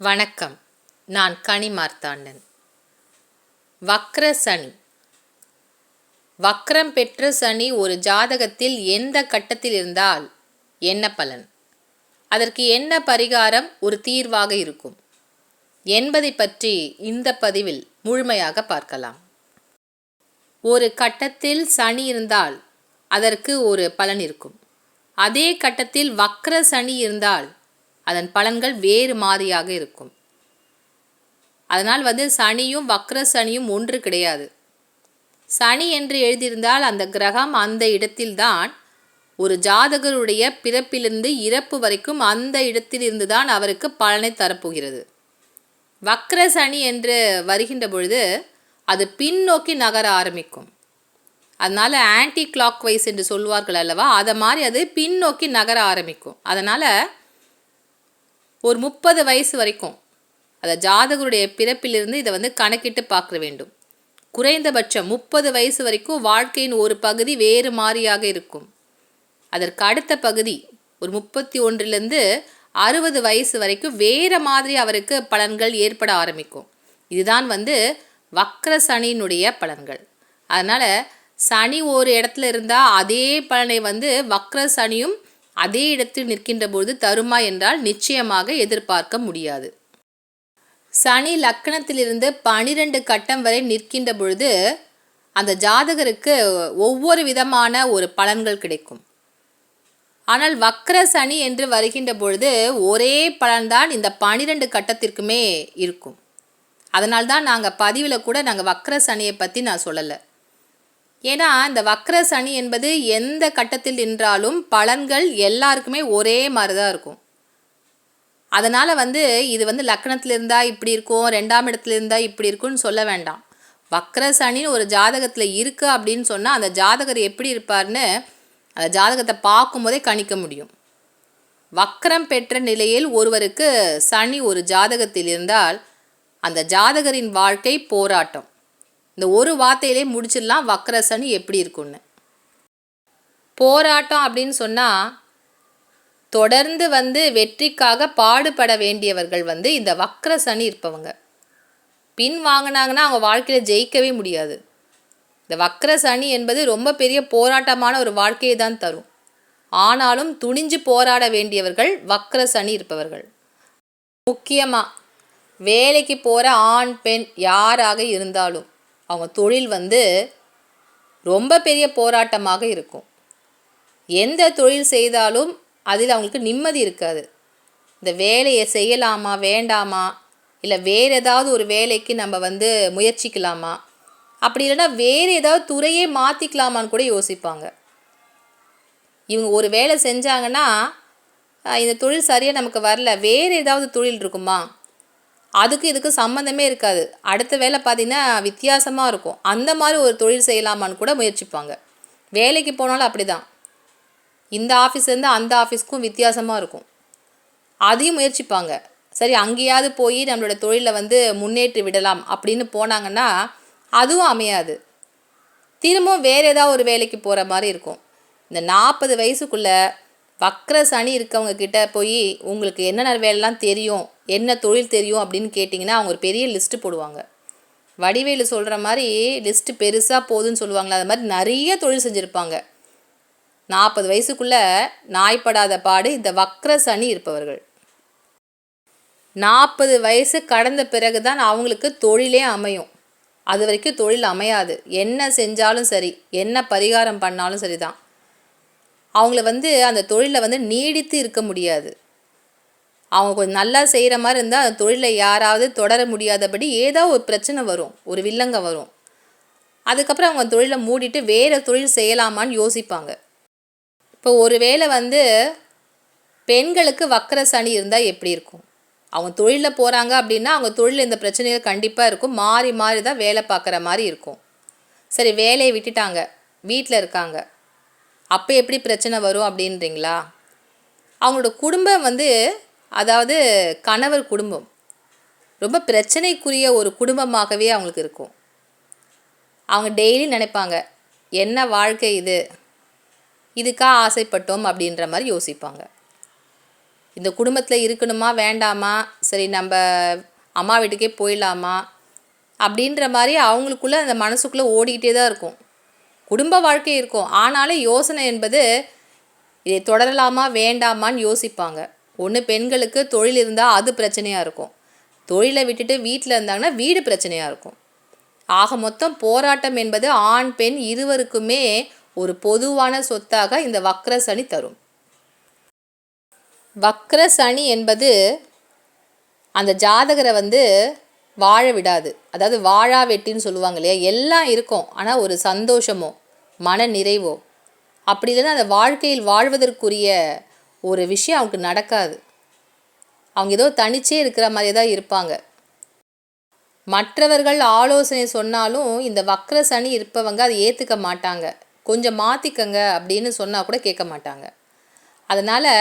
வணக்கம். நான் கனி மார்த்தாண்டன். வக்ர சனி. வக்ரம் பெற்ற சனி ஒரு ஜாதகத்தில் எந்த கட்டத்தில் இருந்தால் என்ன பலன்? அதற்கு என்ன பரிகாரம் ஒரு தீர்வாக இருக்கும்? என்பதை பற்றி இந்த பதிவில் முழுமையாக பார்க்கலாம். ஒரு கட்டத்தில் சனி இருந்தால் அதற்கு ஒரு பலன் இருக்கும். அதே கட்டத்தில் வக்ர சனி இருந்தால் அதன் பலன்கள் வேறு மாதிரியாக இருக்கும். அதனால் வந்து சனியும் வக்ர சனியும் ஒன்று கிடையாது. சனி என்று எழுதியிருந்தால் அந்த கிரகம் அந்த இடத்தில்தான் ஒரு ஜாதகருடைய பிறப்பிலிருந்து இறப்பு வரைக்கும் அந்த இடத்திலிருந்து தான் அவருக்கு பலனை தரப்போகிறது. வக்ர சனி என்று வருகின்ற பொழுது அது பின்னோக்கி நகர ஆரம்பிக்கும். அதனால் ஆன்டி கிளாக் வைஸ் என்று சொல்வார்கள் அல்லவா அதை மாதிரி அது பின்னோக்கி நகர ஆரம்பிக்கும். அதனால் ஒரு முப்பது வயசு வரைக்கும் அதை ஜாதகருடைய பிறப்பிலிருந்து இதை வந்து கணக்கிட்டு பார்க்க வேண்டும். குறைந்தபட்சம் முப்பது வயசு வரைக்கும் வாழ்க்கையின் ஒரு பகுதி வேறு மாதிரியாக இருக்கும். அதற்கு அடுத்த பகுதி ஒரு முப்பத்தி ஒன்றிலிருந்து அறுபது வயசு வரைக்கும் வேறு மாதிரி அவருக்கு பலன்கள் ஏற்பட ஆரம்பிக்கும். இதுதான் வந்து வக்ர சனியினுடைய பலன்கள். அதனால் சனி ஒரு இடத்துல இருந்தால் அதே பலனை வந்து வக்ர சனியும் அதே இடத்தில் நிற்கின்ற பொழுது தருமா என்றால் நிச்சயமாக எதிர்பார்க்க முடியாது. சனி லக்கணத்திலிருந்து பனிரெண்டு கட்டம் வரை நிற்கின்ற பொழுது அந்த ஜாதகருக்கு ஒவ்வொரு விதமான ஒரு பலன்கள் கிடைக்கும். ஆனால் வக்ர சனி என்று வருகின்ற பொழுது ஒரே பலன்தான் இந்த பனிரெண்டு கட்டத்திற்குமே இருக்கும். அதனால்தான் நாங்கள் பதிவில் கூட நாங்கள் வக்ர சனியை பற்றி நான் சொல்லலை. ஏன்னா இந்த வக்ர சனி என்பது எந்த கட்டத்தில் நின்றாலும் பலன்கள் எல்லாருக்குமே ஒரே மாதிரி தான் இருக்கும். அதனால் வந்து இது வந்து லக்கணத்தில் இருந்தால் இப்படி இருக்கும் ரெண்டாம் இடத்துல இருந்தால் இப்படி இருக்கும்னு சொல்ல வேண்டாம். வக்ர சனின்னு ஒரு ஜாதகத்தில் இருக்குது அப்படின்னு சொன்னால் அந்த ஜாதகர் எப்படி இருப்பார்னு அந்த ஜாதகத்தை பார்க்கும்போதே கணிக்க முடியும். வக்ரம் பெற்ற நிலையில் ஒருவருக்கு சனி ஒரு ஜாதகத்தில் இருந்தால் அந்த ஜாதகரின் வாழ்க்கை போராட்டம். இந்த ஒரு வார்த்தையிலே முடிச்சிடலாம் வக்ரசனி எப்படி இருக்கும்னு. போராட்டம் அப்படின்னு சொன்னால் தொடர்ந்து வந்து வெற்றிக்காக பாடுபட வேண்டியவர்கள் வந்து இந்த வக்கர சனி இருப்பவங்க. பின் வாங்கினாங்கன்னா அவங்க வாழ்க்கையில் ஜெயிக்கவே முடியாது. இந்த வக்கர சனி என்பது ரொம்ப பெரிய போராட்டமான ஒரு வாழ்க்கையை தான் தரும். ஆனாலும் துணிஞ்சு போராட வேண்டியவர்கள் வக்கர சனி இருப்பவர்கள். முக்கியமாக வேலைக்கு போகிற ஆண் பெண் யாராக இருந்தாலும் அவங்க தொழில் வந்து ரொம்ப பெரிய போராட்டமாக இருக்கும். எந்த தொழில் செய்தாலும் அதில் அவங்களுக்கு நிம்மதி இருக்காது. இந்த வேலையை செய்யலாமா வேண்டாமா? இல்லை வேறு ஏதாவது ஒரு வேலைக்கு நம்ம வந்து முயற்சிக்கலாமா? அப்படி இல்லைன்னா வேறு ஏதாவது துறையே மாற்றிக்கலாமான்னு கூட யோசிப்பாங்க. இவங்க ஒரு வேலை செஞ்சாங்கன்னா இந்த தொழில் சரியாக நமக்கு வரல. வேறு ஏதாவது தொழில் இருக்குமா? அதுக்கு இதுக்கு சம்மந்தமே இருக்காது. அடுத்த வேலை பார்த்திங்கன்னா வித்தியாசமாக இருக்கும். அந்த மாதிரி ஒரு தொழில் செய்யலாமான்னு கூட முயற்சிப்பாங்க. வேலைக்கு போனாலும் அப்படி தான் இந்த ஆஃபீஸ்லேருந்து அந்த ஆஃபீஸ்க்கும் வித்தியாசமாக இருக்கும். அதையும் முயற்சிப்பாங்க. சரி அங்கேயாவது போய் நம்மளோட தொழிலை வந்து முன்னேற்றி விடலாம் அப்படின்னு போனாங்கன்னா அதுவும் அமையாது. திரும்பவும் வேறு ஏதாவது ஒரு வேலைக்கு போகிற மாதிரி இருக்கும். இந்த நாற்பது வயசுக்குள்ளே வக்ர சனி இருக்கவங்க கிட்ட போய் உங்களுக்கு என்னென்ன வேலைலாம் தெரியும்? என்ன தொழில் தெரியும் அப்படின்னு கேட்டிங்கன்னா அவங்க ஒரு பெரிய லிஸ்ட்டு போடுவாங்க. வடிவேலு சொல்கிற மாதிரி லிஸ்ட்டு பெருசாக போகுதுன்னு சொல்லுவாங்களே அது மாதிரி நிறைய தொழில் செஞ்சுருப்பாங்க. நாற்பது வயசுக்குள்ளே நாய்ப்படாத பாடு இந்த வக்ர சனி இருப்பவர்கள். நாற்பது வயசு கடந்த பிறகு தான் அவங்களுக்கு தொழிலே அமையும். அது வரைக்கும் தொழில் அமையாது. என்ன செஞ்சாலும் சரி என்ன பரிகாரம் பண்ணாலும் சரி தான் அவங்கள வந்து அந்த தொழிலில் வந்து நீடித்து இருக்க முடியாது. அவங்க கொஞ்சம் நல்லா செய்கிற மாதிரி இருந்தால் அந்த தொழிலை யாராவது தொடர முடியாதபடி ஏதோ ஒரு பிரச்சனை வரும் ஒரு வில்லங்க வரும். அதுக்கப்புறம் அவங்க தொழிலை மூடிட்டு வேறு தொழில் செய்யலாமான்னு யோசிப்பாங்க. இப்போ ஒரு வேளை வந்து பெண்களுக்கு வக்கர சனி இருந்தால் எப்படி இருக்கும்? அவங்க தொழிலில் போகிறாங்க அப்படின்னா அவங்க தொழில் இந்த பிரச்சனைகள் கண்டிப்பாக இருக்கும். மாறி மாறி தான் வேலை பார்க்குற மாதிரி இருக்கும். சரி வேலையை விட்டுட்டாங்க. வீட்டில் இருக்காங்க. அப்போ எப்படி பிரச்சனை வரும் அப்படின்றீங்களா? அவங்களோட குடும்பம் வந்து அதாவது கணவர் குடும்பம். ரொம்ப பிரச்சனைக்குரிய ஒரு குடும்பமாகவே அவங்களுக்கு இருக்கும். அவங்க டெய்லி நினைப்பாங்க என்ன வாழ்க்கை இது? இதுக்காக ஆசைப்பட்டோம் அப்படின்ற மாதிரி யோசிப்பாங்க. இந்த குடும்பத்தில் இருக்கணுமா? வேண்டாமா? சரி நம்ம அம்மா வீட்டுக்கே போயிடலாமா? அப்படின்ற மாதிரி அவங்களுக்குள்ளே அந்த மனசுக்குள்ளே ஓடிக்கிட்டே தான் இருக்கும். குடும்ப வாழ்க்கை இருக்கும். ஆனாலும் யோசனை என்பது இதை தொடரலாமா? வேண்டாமான்னு யோசிப்பாங்க. ஒன்று பெண்களுக்கு தொழில் இருந்தால் அது பிரச்சனையாக இருக்கும். தொழிலை விட்டுட்டு வீட்டில் இருந்தாங்கன்னா வீடு பிரச்சனையாக இருக்கும். ஆக மொத்தம் போராட்டம் என்பது ஆண் பெண் இருவருக்குமே ஒரு பொதுவான சொத்தாக இந்த வக்ர சனி தரும். வக்ர சனி என்பது அந்த ஜாதகரை வந்து வாழ விடாது. அதாவது வாழா வெட்டின்னு சொல்லுவாங்க இல்லையா? எல்லாம் இருக்கும். ஆனால் ஒரு சந்தோஷமோ மன நிறைவோ அப்படி இல்லைன்னா அந்த வாழ்க்கையில் வாழ்வதற்குரிய ஒரு விஷயம் அவங்களுக்கு நடக்காது. அவங்க ஏதோ தனிச்சே இருக்கிற மாதிரியே தான் இருப்பாங்க. மற்றவர்கள் ஆலோசனை சொன்னாலும் இந்த வக்ர சனி இருப்பவங்க அதை ஏற்றுக்க மாட்டாங்க. கொஞ்சம் மாற்றிக்கங்க அப்படின்னு சொன்னால் கூட கேட்க மாட்டாங்க. அதனால்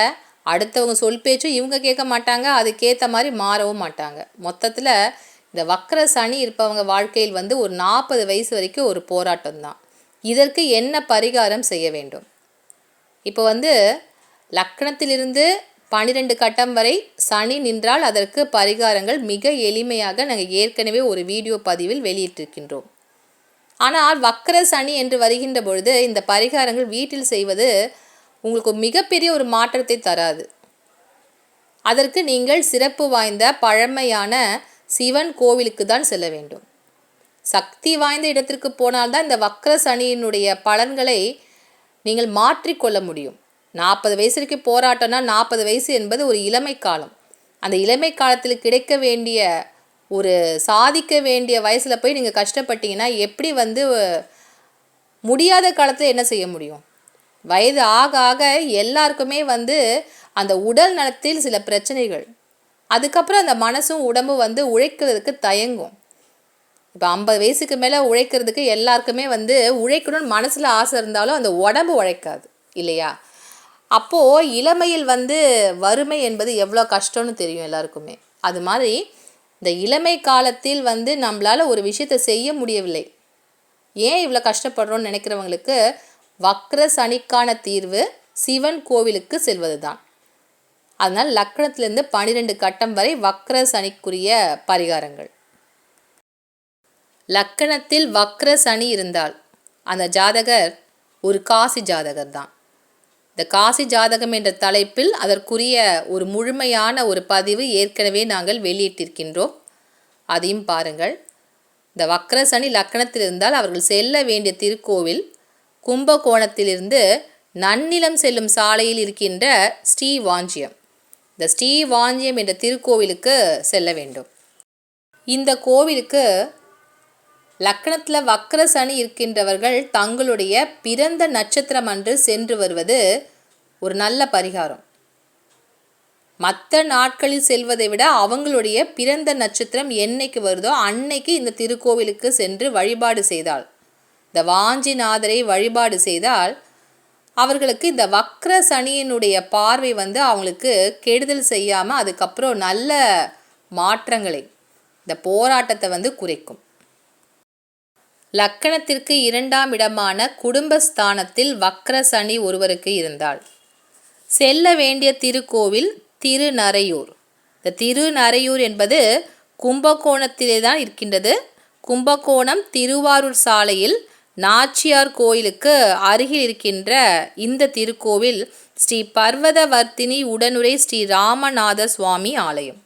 அடுத்தவங்க சொல் பேச்சும் இவங்க கேட்க மாட்டாங்க. அதுக்கேற்ற மாதிரி மாறவும் மாட்டாங்க. மொத்தத்தில் இந்த வக்ர சனி இருப்பவங்க வாழ்க்கையில் வந்து ஒரு நாற்பது வயசு வரைக்கும் ஒரு போராட்டம் தான் இதற்கு என்ன பரிகாரம் செய்ய வேண்டும்? இப்போ வந்து லக்கணத்திலிருந்து பனிரெண்டு கட்டம் வரை சனி நின்றால் அதற்கு பரிகாரங்கள் மிக எளிமையாக நாங்கள் ஏற்கனவே ஒரு வீடியோ பதிவில் வெளியிட்டிருக்கின்றோம். ஆனால் வக்கர சனி என்று வருகின்ற பொழுது இந்த பரிகாரங்கள் வீட்டில் செய்வது உங்களுக்கு மிகப்பெரிய ஒரு மாற்றத்தை தராது. அதற்கு நீங்கள் சிறப்பு வாய்ந்த பழமையான சிவன் கோவிலுக்கு தான் செல்ல வேண்டும். சக்தி வாய்ந்த இடத்திற்கு போனால்தான் இந்த வக்கர சனியினுடைய பலன்களை நீங்கள் மாற்றிக்கொள்ள முடியும். நாற்பது வயசு வரைக்கும் போராட்டம்னா நாற்பது வயசு என்பது ஒரு இளமை காலம். அந்த இளமை காலத்தில் கிடைக்க வேண்டிய ஒரு சாதிக்க வேண்டிய வயசில் போய் நீங்கள் கஷ்டப்பட்டீங்கன்னா எப்படி வந்து முடியாத காலத்தில் என்ன செய்ய முடியும்? வயது ஆக ஆக எல்லாருக்குமே வந்து அந்த உடல் நலத்தில் சில பிரச்சனைகள். அதுக்கப்புறம் அந்த மனசும் உடம்பும் வந்து உழைக்கிறதுக்கு தயங்கும். இப்போ ஐம்பது வயசுக்கு மேலே உழைக்கிறதுக்கு எல்லாருக்குமே வந்து உழைக்கணும்னு மனசில் ஆசை இருந்தாலும் அந்த உடம்பு உழைக்காது இல்லையா? அப்போது இளமையில் வந்து வறுமை என்பது எவ்வளோ கஷ்டம்னு தெரியும் எல்லாருக்குமே. அது மாதிரி இந்த இளமை காலத்தில் வந்து நம்மளால் ஒரு விஷயத்தை செய்ய முடியவில்லை. ஏன் இவ்வளோ கஷ்டப்படுறோன்னு நினைக்கிறவங்களுக்கு வக்ர சனிக்கான தீர்வு சிவன் கோவிலுக்கு செல்வது தான் அதனால் லக்கணத்திலேருந்து பன்னிரெண்டு கட்டம் வரை வக்ர சனிக்குரிய பரிகாரங்கள். லக்கணத்தில் வக்ர சனி இருந்தால் அந்த ஜாதகர் ஒரு காசி ஜாதகர் தான் இந்த காசி ஜாதகம் என்ற தலைப்பில் அதற்குரிய ஒரு முழுமையான ஒரு பதிவு ஏற்கனவே நாங்கள் வெளியிட்டிருக்கின்றோம். அதையும் பாருங்கள். இந்த வக்ரசனி லக்கணத்தில் இருந்தால் அவர்கள் செல்ல வேண்டிய திருக்கோவில் கும்பகோணத்திலிருந்து நன்னிலம் செல்லும் சாலையில் இருக்கின்ற ஸ்ரீ வாஞ்சியம். இந்த ஸ்ரீ வாஞ்சியம் என்ற திருக்கோவிலுக்கு செல்ல வேண்டும். இந்த கோவிலுக்கு லக்கணத்தில் வக்ர சனி இருக்கின்றவர்கள் தங்களுடைய பிறந்த நட்சத்திரம் அன்று சென்று வருவது ஒரு நல்ல பரிகாரம். மற்ற நாட்களில் செல்வதை விட அவங்களுடைய பிறந்த நட்சத்திரம் என்னைக்கு வருதோ அன்னைக்கு இந்த திருக்கோவிலுக்கு சென்று வழிபாடு செய்தால் இந்த வாஞ்சிநாதரை வழிபாடு செய்தால் அவர்களுக்கு இந்த வக்ர சனியினுடைய பார்வை வந்து அவங்களுக்கு கெடுதல் செய்யாமல் அதுக்கப்புறம் நல்ல மாற்றங்களை இந்த போராட்டத்தை வந்து குறைக்கும். லக்கணத்திற்கு இரண்டாம் இடமான குடும்பஸ்தானத்தில் வக்ர சனி ஒருவருக்கு இருந்தால் செல்ல வேண்டிய திருக்கோவில் திருநரையூர் இந்த திருநரையூர் என்பது கும்பகோணத்திலே தான் இருக்கின்றது. கும்பகோணம் திருவாரூர் சாலையில் நாச்சியார் கோயிலுக்கு அருகில் இருக்கின்ற இந்த திருக்கோவில் ஸ்ரீ பர்வதவர்த்தினி உடனுரை ஸ்ரீ ராமநாத சுவாமி ஆலயம்.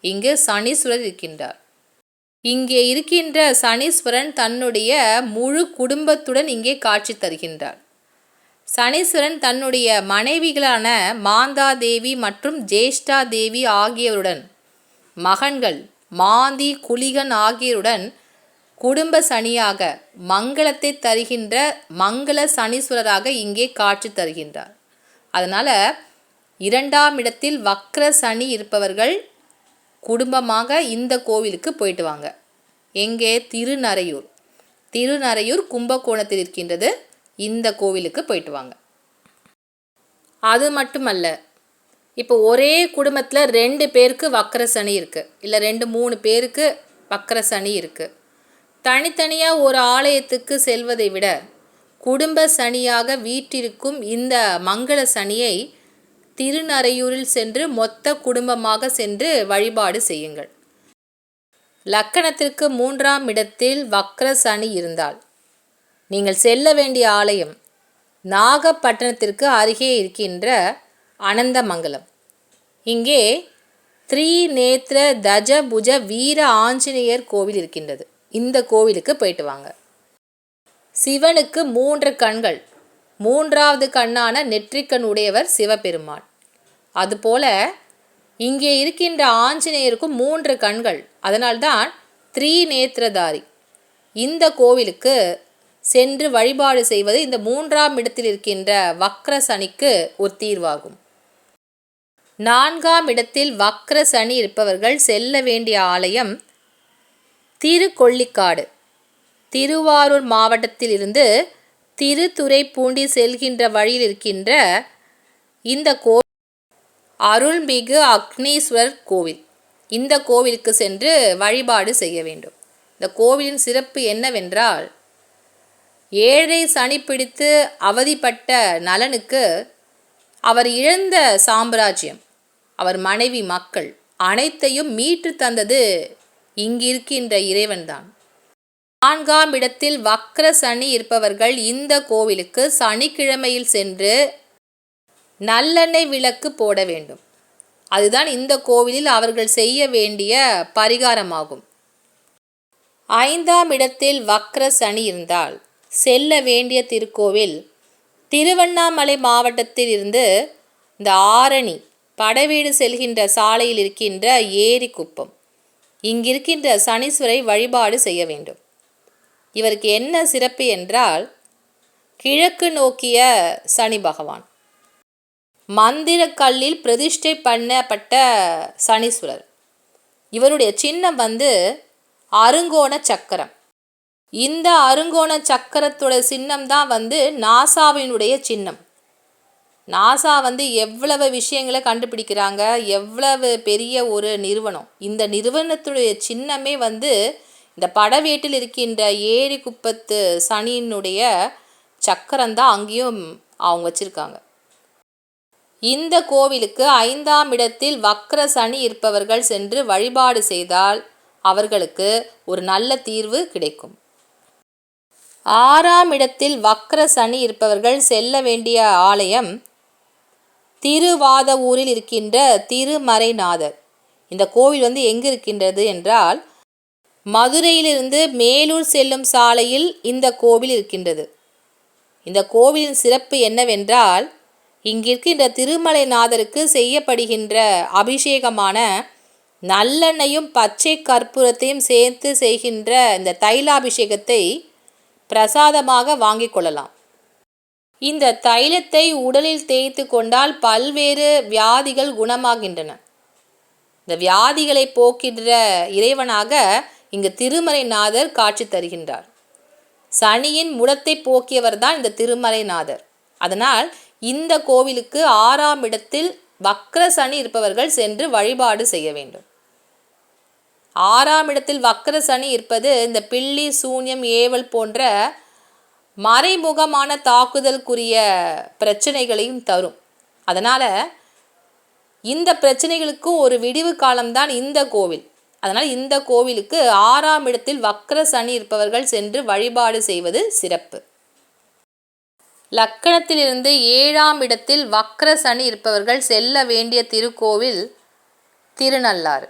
இங்கு சனீஸ்வரர் இருக்கின்றார். இங்கே இருக்கின்ற சனீஸ்வரன் தன்னுடைய முழு குடும்பத்துடன் இங்கே காட்சி தருகின்றார். சனீஸ்வரன் தன்னுடைய மனைவிகளான மாந்தா தேவி மற்றும் ஜேஷ்டா தேவி ஆகியோருடன் மகன்கள் மாந்தி குலிகன் ஆகியோருடன் குடும்ப சனியாக மங்களத்தை தருகின்ற மங்கள சனீஸ்வரராக இங்கே காட்சி தருகின்றார். அதனால் இரண்டாம் இடத்தில் வக்ர சனி இருப்பவர்கள் குடும்பமாக இந்த கோவிலுக்கு போயிட்டு வாங்க. எங்கே? திருநரையூர் திருநரையூர் கும்பகோணத்தில் இருக்கின்றது. இந்த கோவிலுக்கு போயிட்டு வாங்க. அது மட்டுமல்ல இப்போ ஒரே குடும்பத்தில் ரெண்டு பேருக்கு வக்கர சனி இருக்குது இல்லை ரெண்டு மூணு பேருக்கு வக்கர சனி இருக்குது தனித்தனியாக ஒரு ஆலயத்துக்கு செல்வதை விட குடும்ப சனியாக வீட்டிற்கும் இந்த மங்கள சனியை திருநறையூரில் சென்று மொத்த குடும்பமாக சென்று வழிபாடு செய்யுங்கள். லக்கணத்திற்கு மூன்றாம் இடத்தில் வக்ர சனி இருந்தால் நீங்கள் செல்ல வேண்டிய ஆலயம் நாகப்பட்டினத்திற்கு அருகே இருக்கின்ற அனந்தமங்கலம். இங்கே த்ரீநேத்ர தஜபுஜ வீர ஆஞ்சநேயர் கோவில் இருக்கின்றது. இந்த கோவிலுக்கு போயிட்டு வாங்க. சிவனுக்கு மூன்று கண்கள். மூன்றாவது கண்ணான நெற்றிக்கண் உடையவர் சிவபெருமான். அதுபோல இங்கே இருக்கின்ற ஆஞ்சநேயருக்கும் மூன்று கண்கள் அதனால்தான் த்ரீ நேத்திரதாரி இந்த கோவிலுக்கு சென்று வழிபாடு செய்வது இந்த மூன்றாம் இடத்தில் இருக்கின்ற வக்ர சனிக்கு ஒரு தீர்வாகும். நான்காம் இடத்தில் வக்ர சனி இருப்பவர்கள் செல்ல வேண்டிய ஆலயம் திருக்கொள்ளிக்காடு. திருவாரூர் மாவட்டத்தில் இருந்து திருத்துறைப்பூண்டி செல்கின்ற வழியில் இருக்கின்ற இந்த கோ அருள்மிகு அக்னீஸ்வரர் கோவில். இந்த கோவிலுக்கு சென்று வழிபாடு செய்ய வேண்டும். இந்த கோவிலின் சிறப்பு என்னவென்றால் ஏழை சனி பிடித்து அவதிப்பட்ட நலனுக்கு அவர் இழந்த சாம்ராஜ்யம் அவர் மனைவி மக்கள் அனைத்தையும் மீட்டு தந்தது இங்கிருக்கின்ற இறைவன்தான். நான்காம் இடத்தில் வக்ர சனி இருப்பவர்கள் இந்த கோவிலுக்கு சனிக்கிழமையில் சென்று நல்லெண்ணெய் விளக்கு போட வேண்டும். அதுதான் இந்த கோவிலில் அவர்கள் செய்ய வேண்டிய பரிகாரமாகும். ஐந்தாம் இடத்தில் வக்ர சனி இருந்தால் செல்ல வேண்டிய திருக்கோவில் திருவண்ணாமலை மாவட்டத்தில் இருந்து இந்த ஆரணி படவீடு செல்கின்ற சாலையில் இருக்கின்ற ஏரி குப்பம். இங்கிருக்கின்ற சனீஸ்வரை வழிபாடு செய்ய வேண்டும். இவருக்கு என்ன சிறப்பு என்றால் கிழக்கு நோக்கிய சனி பகவான். மந்திரக்கல்லில் பிரதிஷ்டை பண்ணப்பட்ட சனீஸ்வரர். இவருடைய சின்னம் வந்து அருங்கோண சக்கரம். இந்த அருங்கோண சக்கரத்தோட சின்னம் தான் வந்து நாசாவினுடைய சின்னம். நாசா வந்து எவ்வளவு விஷயங்களை கண்டுபிடிக்கிறாங்க எவ்வளவு பெரிய ஒரு நிறுவனம். இந்த நிறுவனத்துடைய சின்னமே வந்து இந்த படவேட்டில் இருக்கின்ற ஏரி குப்பத்து சனியினுடைய சக்கரம் தான் அங்கேயும் அவங்க வச்சுருக்காங்க. இந்த கோவிலுக்கு ஐந்தாம் இடத்தில் வக்ர சனி இருப்பவர்கள் சென்று வழிபாடு செய்தால் அவர்களுக்கு ஒரு நல்ல தீர்வு கிடைக்கும். ஆறாம் இடத்தில் வக்ர சனி இருப்பவர்கள் செல்ல வேண்டிய ஆலயம் திருவாத ஊரில் இருக்கின்ற திருமறைநாதர். இந்த கோவில் வந்து எங்கே இருக்கின்றது என்றால் மதுரையிலிருந்து மேலூர் செல்லும் சாலையில் இந்த கோவில் இருக்கின்றது. இந்த கோவிலின் சிறப்பு என்னவென்றால் இங்கிருக்கின்ற திருமலைநாதருக்கு செய்யப்படுகின்ற அபிஷேகமான நல்லெண்ணையும் பச்சை கற்பூரத்தையும் சேர்த்து செய்கின்ற இந்த தைலாபிஷேகத்தை பிரசாதமாக வாங்கிக் கொள்ளலாம். இந்த தைலத்தை உடலில் தேய்த்து கொண்டால் பல்வேறு வியாதிகள் குணமாகின்றன. இந்த வியாதிகளை போக்கின்ற இறைவனாக இங்கு திருமலைநாதர் காட்சி தருகின்றார். சனியின் முடத்தை போக்கியவர் தான் இந்த திருமலைநாதர். அதனால் இந்த கோவிலுக்கு ஆறாம் இடத்தில் வக்ர சனி இருப்பவர்கள் சென்று வழிபாடு செய்ய வேண்டும். ஆறாம் இடத்தில் வக்ர சனி இருப்பது இந்த பில்லி சூன்யம் ஏவல் போன்ற மறைமுகமான தாக்குதலுக்குரிய பிரச்சனைகளையும் தரும். அதனால் இந்த பிரச்சனைகளுக்கும் ஒரு விடிவு காலம்தான் இந்த கோவில். அதனால் இந்த கோவிலுக்கு ஆறாம் இடத்தில் வக்ர சனி இருப்பவர்கள் சென்று வழிபாடு செய்வது சிறப்பு. லக்கணத்திலிருந்து ஏழாம் இடத்தில் வக்ர சனி இருப்பவர்கள் செல்ல வேண்டிய திருக்கோவில் திருநள்ளாறு.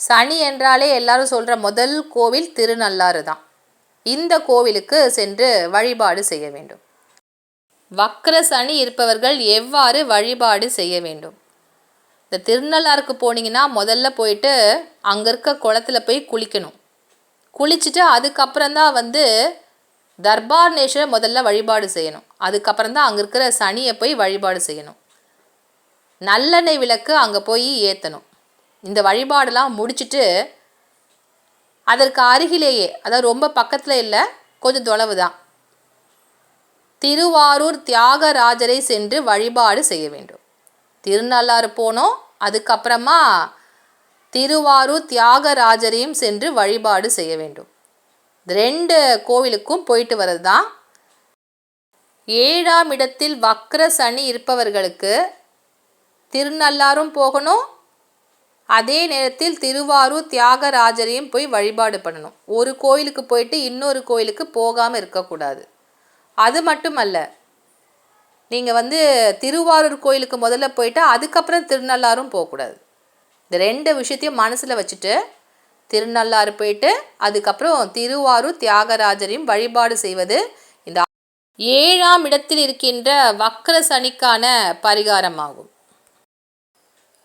சனி என்றாலே எல்லாரும் சொல்கிற முதல் கோவில் திருநள்ளாறு தான். இந்த கோவிலுக்கு சென்று வழிபாடு செய்ய வேண்டும். வக்ர சனி இருப்பவர்கள் எவ்வாறு வழிபாடு செய்ய வேண்டும்? இந்த திருநள்ளாருக்கு போனீங்கன்னா முதல்ல போயிட்டு அங்கே இருக்க குளத்துல போய் குளிக்கணும். குளிச்சுட்டு அதுக்கப்புறம் தான் வந்து தர்பார்னேஸ்வரை முதல்ல வழிபாடு செய்யணும். அதுக்கப்புறம் தான் அங்கே இருக்கிற சனியை போய் வழிபாடு செய்யணும். நல்லெண்ணெய் விளக்கு அங்கே போய் ஏற்றணும் இந்த வழிபாடெல்லாம் முடிச்சுட்டு அதற்கு அருகிலேயே அதாவது ரொம்ப பக்கத்தில் இல்லை கொஞ்சம் தொலைவு தான். திருவாரூர் தியாகராஜரை சென்று வழிபாடு செய்ய வேண்டும். திருநள்ளாறு போனோம். அதுக்கப்புறமா திருவாரூர் தியாகராஜரையும் சென்று வழிபாடு செய்ய வேண்டும். ரெண்டு கோவிலுக்கும் போயிட்டு வர்றது தான் ஏழாம் இடத்தில் வக்ர சனி இருப்பவர்களுக்கு திருநள்ளாரும் போகணும். அதே நேரத்தில் திருவாரூர் தியாகராஜரையும் போய் வழிபாடு பண்ணணும். ஒரு கோயிலுக்கு போயிட்டு இன்னொரு கோயிலுக்கு போகாமல் இருக்கக்கூடாது. அது மட்டுமல்ல நீங்கள் வந்து திருவாரூர் கோயிலுக்கு முதல்ல போயிட்டு அதுக்கப்புறம் திருநள்ளாரும் போகக்கூடாது. இந்த ரெண்டு விஷயத்தையும் மனசில் வச்சுட்டு திருநள்ளாறு போயிட்டு அதுக்கப்புறம் திருவாரூர் தியாகராஜரையும் வழிபாடு செய்வது இந்த ஏழாம் இடத்தில் இருக்கின்ற வக்ர சனிக்கான பரிகாரமாகும்.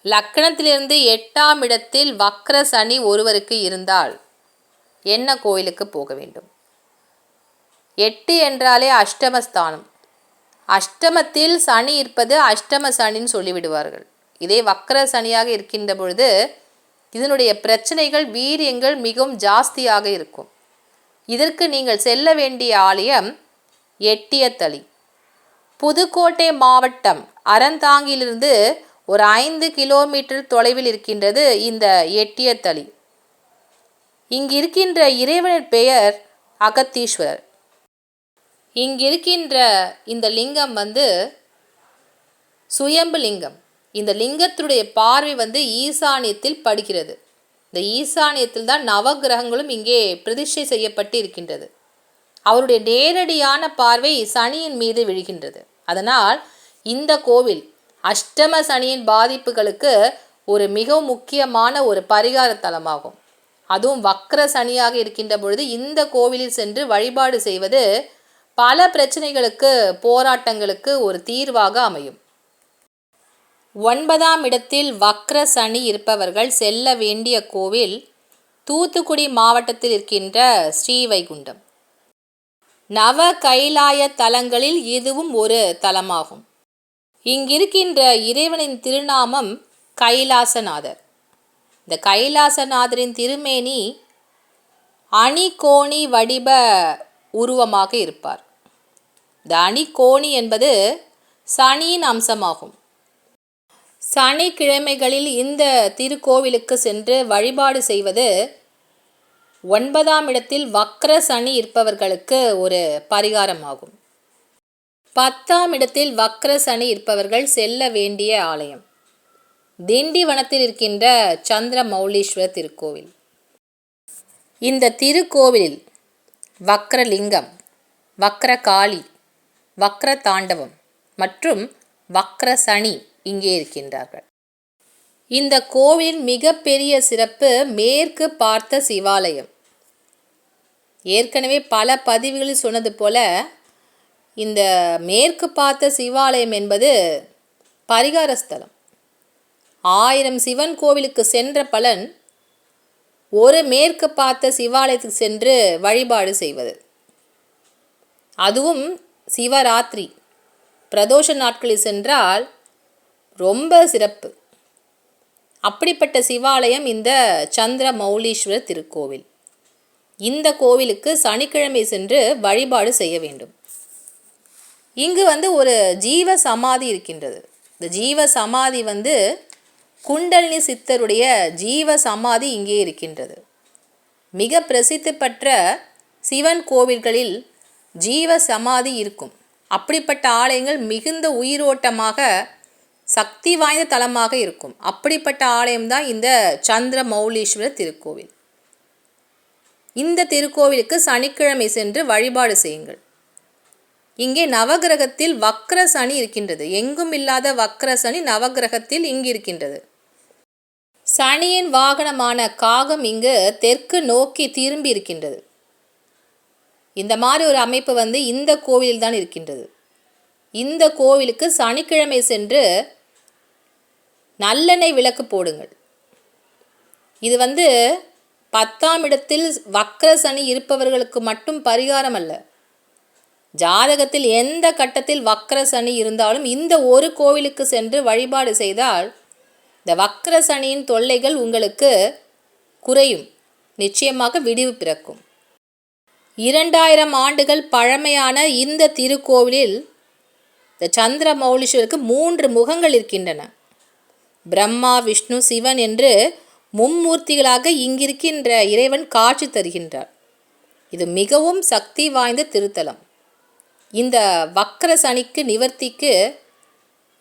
லக்கணத்திலிருந்து எட்டாம் இடத்தில் வக்ர சனி ஒருவருக்கு இருந்தால் என்ன கோயிலுக்கு போக வேண்டும்? எட்டு என்றாலே அஷ்டமஸ்தானம். அஷ்டமத்தில் சனி இருப்பது அஷ்டம சனின்னு சொல்லிவிடுவார்கள். இதே வக்ர சனியாக இருக்கின்ற பொழுது இதனுடைய பிரச்சனைகள் வீரியங்கள் மிகவும் ஜாஸ்தியாக இருக்கும். இதற்கு நீங்கள் செல்ல வேண்டிய ஆலயம் எட்டியத்தளி புதுக்கோட்டை மாவட்டம் அறந்தாங்கிலிருந்து ஒரு ஐந்து கிலோமீட்டர் தொலைவில் இருக்கின்றது இந்த எட்டியத்தளி இங்கு இருக்கின்ற இறைவனின் பெயர் அகத்தீஸ்வரர். இங்கிருக்கின்ற இந்த லிங்கம் வந்து சுயம்பு லிங்கம். இந்த லிங்கத்துடைய பார்வை வந்து ஈசானியத்தில் படுகிறது. இந்த ஈசானியத்தில் தான் நவகிரகங்களும் இங்கே பிரதிஷ்டை செய்யப்பட்டு இருக்கின்றது அவருடைய நேரடியான பார்வை சனியின் மீது விழுகின்றது. அதனால் இந்த கோவில் அஷ்டம சனியின் பாதிப்புகளுக்கு ஒரு மிகவும் முக்கியமான ஒரு பரிகார தலமாகும். அதுவும் வக்ர சனியாக இருக்கின்ற பொழுது இந்த கோவிலில் சென்று வழிபாடு செய்வது பல பிரச்சனைகளுக்கு போராட்டங்களுக்கு ஒரு தீர்வாக அமையும். ஒன்பதாம் இடத்தில் வக்ர சனி இருப்பவர்கள் செல்ல வேண்டிய கோவில் தூத்துக்குடி மாவட்டத்தில் இருக்கின்ற ஸ்ரீவைகுண்டம். நவ கைலாய தலங்களில் இதுவும் ஒரு தலமாகும். இங்கிருக்கின்ற இறைவனின் திருநாமம் கைலாசநாதர். இந்த கைலாசநாதரின் திருமேனி அணிகோணி வடிவ உருவமாக இருப்பார். இந்த அணிகோணி என்பது சனியின் அம்சமாகும். சனிக்கிழமைகளில் இந்த திருக்கோவிலுக்கு சென்று வழிபாடு செய்வது ஒன்பதாம் இடத்தில் வக்ர சனி இருப்பவர்களுக்கு ஒரு பரிகாரமாகும். பத்தாம் இடத்தில் வக்ர சனி இருப்பவர்கள் செல்ல வேண்டிய ஆலயம். திண்டிவனத்தில் இருக்கின்ற சந்திர மௌலீஸ்வரர் திருக்கோவில். இந்த திருக்கோவிலில் வக்ரலிங்கம் வக்ர காளி வக்ர தாண்டவம் மற்றும் வக்ர சனி இங்கே இருக்கின்றார்கள். இந்த கோவிலின் மிகப்பெரிய சிறப்பு மேற்கு பார்த்த சிவாலயம். ஏற்கனவே பல பதிவுகளில் சொன்னது போல இந்த மேற்கு பார்த்த சிவாலயம் என்பது பரிகார ஸ்தலம். ஆயிரம் சிவன் கோவிலுக்கு சென்ற பலன் ஒரு மேற்கு பார்த்த சிவாலயத்துக்கு சென்று வழிபாடு செய்வது. அதுவும் சிவராத்திரி. பிரதோஷ நாட்களில் சென்றால் ரொம்ப சிறப்பு. அப்படிப்பட்ட சிவாலயம் இந்த சந்திர மௌலீஸ்வரர் திருக்கோவில். இந்த கோவிலுக்கு சனிக்கிழமை சென்று வழிபாடு செய்ய வேண்டும். இங்கு வந்து ஒரு ஜீவ சமாதி இருக்கின்றது. இந்த ஜீவ சமாதி வந்து குண்டலினி சித்தருடைய ஜீவ சமாதி இங்கே இருக்கின்றது. மிக பிரசித்தி பெற்ற சிவன் கோவில்களில் ஜீவ சமாதி இருக்கும். அப்படிப்பட்ட ஆலயங்கள் மிகுந்த உயிரோட்டமாக சக்தி வாய்ந்த தலமாக இருக்கும். அப்படிப்பட்ட ஆலயம்தான் இந்த சந்திர மௌலீஸ்வரர் திருக்கோவில். இந்த திருக்கோவிலுக்கு சனிக்கிழமை சென்று வழிபாடு செய்யுங்கள். இங்கே நவகிரகத்தில் வக்ர சனி இருக்கின்றது. எங்கும் இல்லாத வக்ர சனி நவகிரகத்தில் இங்கு இருக்கின்றது. சனியின் வாகனமான காகம் இங்கு தெற்கு நோக்கி திரும்பி இருக்கின்றது. இந்த மாதிரி ஒரு அமைப்பு வந்து இந்த கோவிலில் தான் இருக்கின்றது. இந்த கோவிலுக்கு சனிக்கிழமை சென்று நல்லெண்ணெய் விளக்கு போடுங்கள். இது வந்து பத்தாம் இடத்தில் வக்ர சனி இருப்பவர்களுக்கு மட்டும் பரிகாரம் அல்ல. ஜாதகத்தில் எந்த கட்டத்தில் வக்ர சனி இருந்தாலும் இந்த ஒரு கோவிலுக்கு சென்று வழிபாடு செய்தால் இந்த வக்ர சனியின் தொல்லைகள் உங்களுக்கு குறையும். நிச்சயமாக விடிவு பிறக்கும். இரண்டாயிரம் ஆண்டுகள் பழமையான இந்த திருக்கோவிலில் இந்த சந்திர மௌலீஸ்வருக்கு மூன்று முகங்கள் இருக்கின்றன. பிரம்மா விஷ்ணு சிவன் என்று மும்மூர்த்திகளாக இங்கிருக்கின்ற இறைவன் காட்சி தருகின்றார். இது மிகவும் சக்தி வாய்ந்த திருத்தலம். இந்த வக்கர சனிக்கு நிவர்த்திக்கு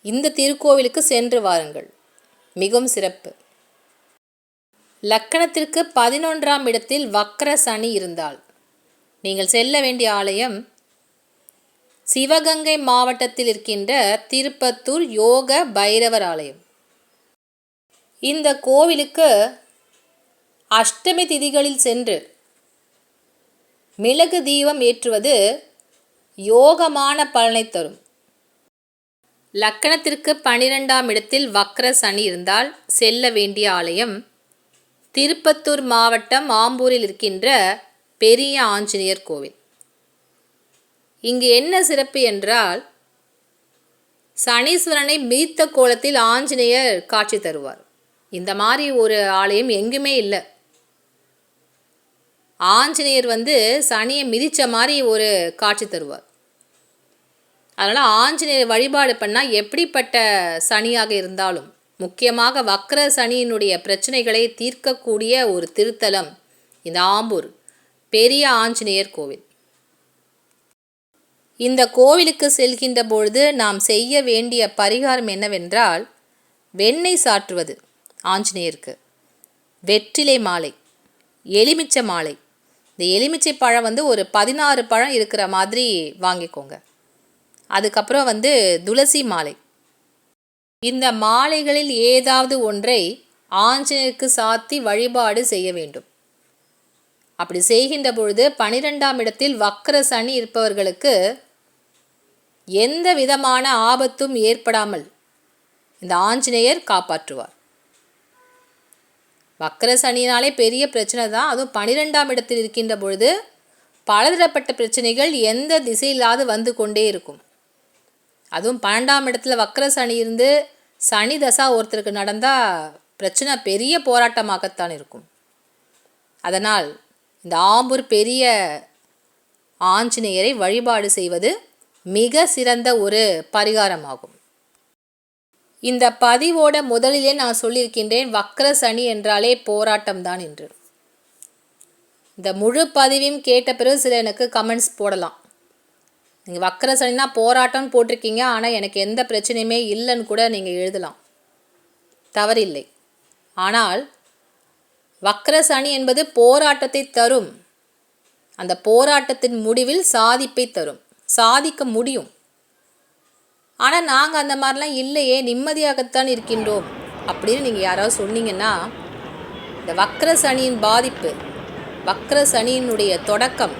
இந்த திருக்கோவிலுக்கு சென்று வாருங்கள். மிகவும் சிறப்பு. லக்கணத்திற்கு பதினொன்றாம் இடத்தில் வக்கர சனி இருந்தால் நீங்கள் செல்ல வேண்டிய ஆலயம் சிவகங்கை மாவட்டத்தில் இருக்கின்ற திருப்பத்தூர் யோக பைரவர் ஆலயம். இந்த கோவிலுக்கு அஷ்டமி திதிகளில் சென்று மிளகு தீபம் ஏற்றுவது யோகமான பலனை தரும். லக்கணத்திற்கு பனிரெண்டாம் இடத்தில் வக்ர சனி இருந்தால் செல்ல வேண்டிய ஆலயம் திருப்பத்தூர் மாவட்டம் ஆம்பூரில் இருக்கின்ற பெரிய ஆஞ்சநேயர் கோவில். இங்கு என்ன சிறப்பு என்றால் சனீஸ்வரனை மீத்த கோலத்தில் ஆஞ்சநேயர் காட்சி தருவார். இந்த மாதிரி ஒரு ஆலயம் எங்குமே இல்லை. ஆஞ்சநேயர் வந்து சனியை மிதித்த மாதிரி ஒரு காட்சி தருவார். அதனால் ஆஞ்சநேயர் வழிபாடு பண்ணால் எப்படிப்பட்ட சனியாக இருந்தாலும் முக்கியமாக வக்ர சனியினுடைய பிரச்சனைகளை தீர்க்கக்கூடிய ஒரு திருத்தலம் இந்த ஆம்பூர். பெரிய ஆஞ்சநேயர் கோவில். இந்த கோவிலுக்கு செல்கின்ற பொழுது நாம் செய்ய வேண்டிய பரிகாரம் என்னவென்றால் வெண்ணெய் சாற்றுவது ஆஞ்சநேயருக்கு. வெற்றிலை மாலை எலுமிச்சை மாலை. இந்த எலுமிச்சை பழம் வந்து ஒரு பதினாறு பழம் இருக்கிற மாதிரி வாங்கிக்கோங்க. அதுக்கப்புறம் வந்து துளசி மாலை. இந்த மாலைகளில் ஏதாவது ஒன்றை ஆஞ்சநேயருக்கு சாத்தி வழிபாடு செய்ய வேண்டும். அப்படி செய்கின்ற பொழுது பனிரெண்டாம் இடத்தில் வக்கர சனி இருப்பவர்களுக்கு எந்த விதமான ஆபத்தும் ஏற்படாமல் இந்த ஆஞ்சநேயர் காப்பாற்றுவார். வக்கர சனினாலே பெரிய பிரச்சனை தான். அதுவும் பனிரெண்டாம் இடத்தில் இருக்கின்ற பொழுது பலதரப்பட்ட பிரச்சனைகள் எந்த திசையில்லாது வந்து கொண்டே இருக்கும். அதுவும் பன்னெண்டாம் இடத்துல வக்கர சனி இருந்து சனி தசா ஒருத்தருக்கு நடந்தால் பிரச்சனை பெரிய போராட்டமாகத்தான் இருக்கும். அதனால் இந்த ஆம்பூர் பெரிய ஆஞ்சநேயரை வழிபாடு செய்வது மிக சிறந்த ஒரு பரிகாரமாகும். இந்த பதிவோட முதலிலே நான் சொல்லியிருக்கின்றேன் வக்கர சனி என்றாலே போராட்டம் தான் என்று. இந்த முழு பதிவையும் கேட்ட பிறகு சில எனக்கு கமெண்ட்ஸ் போடலாம். நீங்கள் வக்கர சனினா போராட்டம்னு போட்டிருக்கீங்க ஆனால் எனக்கு எந்த பிரச்சனையுமே இல்லைன்னு கூட நீங்கள் எழுதலாம். தவறில்லை. ஆனால் வக்ர சனி என்பது போராட்டத்தை தரும். அந்த போராட்டத்தின் முடிவில் சாதிப்பை தரும். சாதிக்க முடியும். ஆனால் நாங்கள் அந்த மாதிரிலாம் இல்லையே நிம்மதியாகத்தான் இருக்கின்றோம். அப்படின்னு நீங்கள் யாராவது சொன்னீங்கன்னா இந்த வக்ர சனியின் பாதிப்பு வக்ர சனியினுடைய தொடக்கம்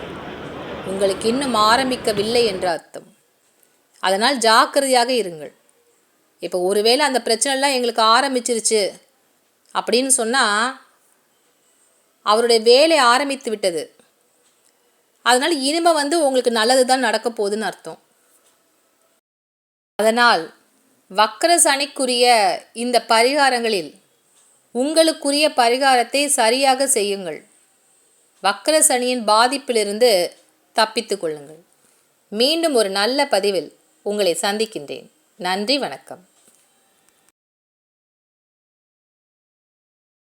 உங்களுக்கு இன்னும் ஆரம்பிக்கவில்லை என்ற அர்த்தம். அதனால் ஜாக்கிரதையாக இருங்கள். இப்போ ஒருவேளை அந்த பிரச்சனைலாம் எங்களுக்கு ஆரம்பிச்சிருச்சு அப்படின்னு சொன்னால் அவருடைய வேலை ஆரம்பித்து விட்டது. அதனால் இனிமே வந்து உங்களுக்கு நல்லது தான் நடக்க போகுதுன்னு அர்த்தம். அதனால் வக்கர சனிக்குரிய இந்த பரிகாரங்களில் உங்களுக்குரிய பரிகாரத்தை சரியாக செய்யுங்கள். வக்கர சனியின் பாதிப்பிலிருந்து தப்பித்து கொள்ளுங்கள். மீண்டும் ஒரு நல்ல பதிவில் உங்களை சந்திக்கின்றேன். நன்றி வணக்கம்.